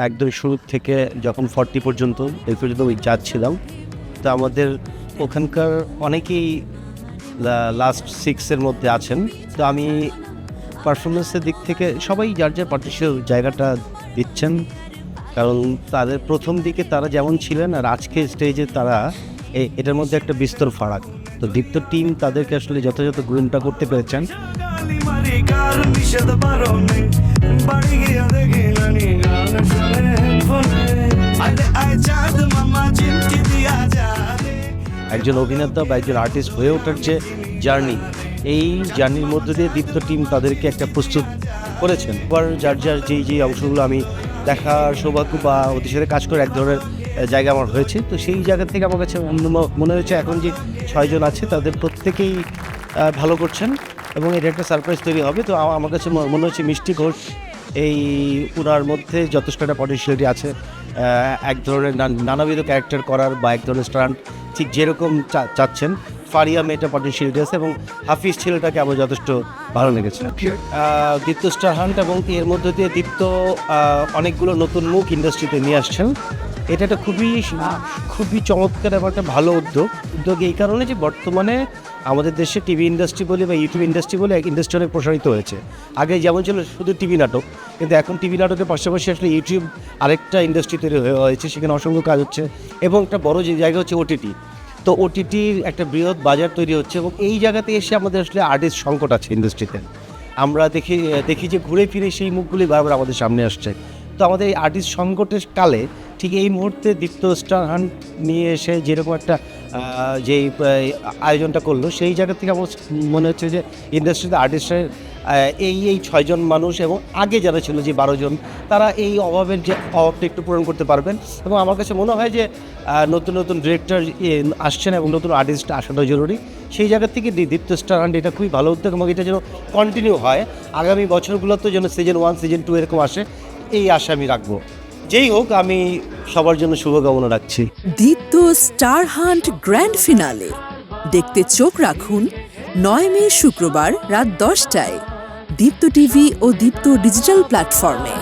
একদম শুরু থেকে যখন ফর্টি পর্যন্ত এই পর্যন্ত ওই যাচ্ছিলাম, তো আমাদের ওখানকার অনেকেই লাস্ট সিক্সের মধ্যে আছেন। তো আমি পারফরমেন্সের দিক থেকে সবাই যার যার পার্টিসিয়াল জায়গাটা দিচ্ছেন, কারণ তাদের প্রথম দিকে তারা যেমন ছিলেন আর আজকে স্টেজে তারা এটার মধ্যে একটা বিস্তর ফারাক। তো দীপ্ত টিম তাদেরকে আসলে যথাযথ গুণটা করতে পেরেছেন। একজন অভিনেতা বা একজন আর্টিস্ট হয়ে ওঠার যে জার্নি এই জার্নির মধ্যে দিয়ে দীপ্ত টিম তাদেরকে একটা প্রস্তুত করেছেন। এবার যার যার যেই যেই অংশগুলো আমি দেখার সৌভাগ্য বা ওদের কাজ করে এক ধরনের জায়গা আমার হয়েছে। তো সেই জায়গা থেকে আমার কাছে মনে- হয়েছে এখন যে ছয়জন আছে তাদের প্রত্যেকেই ভালো করছেন এবং এটা একটা সারপ্রাইজ তৈরি হবে। তো আমার কাছে মনে হচ্ছে মিষ্টি ঘোষ এই উনার মধ্যে যথেষ্ট একটা পটেন্সিয়ালিটি আছে এক ধরনের নান- নানাবিধ ক্যারেক্টার করার বা এক ধরনের স্টান্ট ঠিক যেরকম চাচ্ছেন, ফারিয়া মেয়েটা পটেন্সিয়ালিটি আছে এবং হাফিজ ছেলেটাকে আমার যথেষ্ট ভালো লেগেছে। দীপ্ত স্টার হান্ট এবং এর মধ্যে দিয়ে দীপ্ত অনেকগুলো নতুন মুখ ইন্ডাস্ট্রিতে নিয়ে আসছেন। এটা একটা খুবই খুবই চমৎকার এবং একটা ভালো উদ্যোগ। উদ্যোগ এই কারণে যে বর্তমানে আমাদের দেশে টিভি ইন্ডাস্ট্রি বলে বা ইউটিউব ইন্ডাস্ট্রি বলে এক ইন্ডাস্ট্রি অনেক প্রসারিত হয়েছে। আগে যেমন ছিল শুধু টিভি নাটক, কিন্তু এখন টিভি নাটকের পাশাপাশি আসলে ইউটিউব আরেকটা ইন্ডাস্ট্রি তৈরি হয়ে- হয়েছে, সেখানে অসংখ্য কাজ হচ্ছে এবং একটা বড় যে জায়গা হচ্ছে ওটিটি তো ওটিটির একটা বৃহৎ বাজার তৈরি হচ্ছে এবং এই জায়গাতে এসে আমাদের আসলে আর্টিস্ট সংকট আছে ইন্ডাস্ট্রিতে আমরা দেখি দেখি যে ঘুরে ফিরে সেই মুখগুলি বারবার আমাদের সামনে আসছে। তো আমাদের এই আর্টিস্ট সংকটের কালে ঠিক এই মুহূর্তে দীপ্ত স্টার হান্ট নিয়ে এসে যেরকম একটা যেই আয়োজনটা করল, সেই জায়গা থেকে আমার মনে হচ্ছে যে ইন্ডাস্ট্রিতে আর্টিস্টের এই এই ছয়জন মানুষ এবং আগে যারা ছিল যে বারো জন, তারা এই অভাবের যে অভাবটা একটু পূরণ করতে পারবেন। এবং আমার কাছে মনে হয় যে নতুন নতুন ডিরেক্টর আসছেন এবং নতুন আর্টিস্ট আসাটা জরুরি। সেই জায়গা থেকে দীপ্ত স্টার হান্ট এটা খুবই ভালো উদ্যোগ এবং এটা যেন কন্টিনিউ হয়। আগামী বছরগুলোতে যেন সিজন ওয়ান সিজন টু এরকম আসে, এই আশা আমি রাখব। যেই হোক আমি সবার জন্য শুভকামনা রাখছি। Deepto star hunt grand finale. দেখতে চোখ রাখুন নয় মে শুক্রবার রাত দশটায়। দীপ্ত টিভি ও দীপ্ত ডিজিটাল প্ল্যাটফর্মে।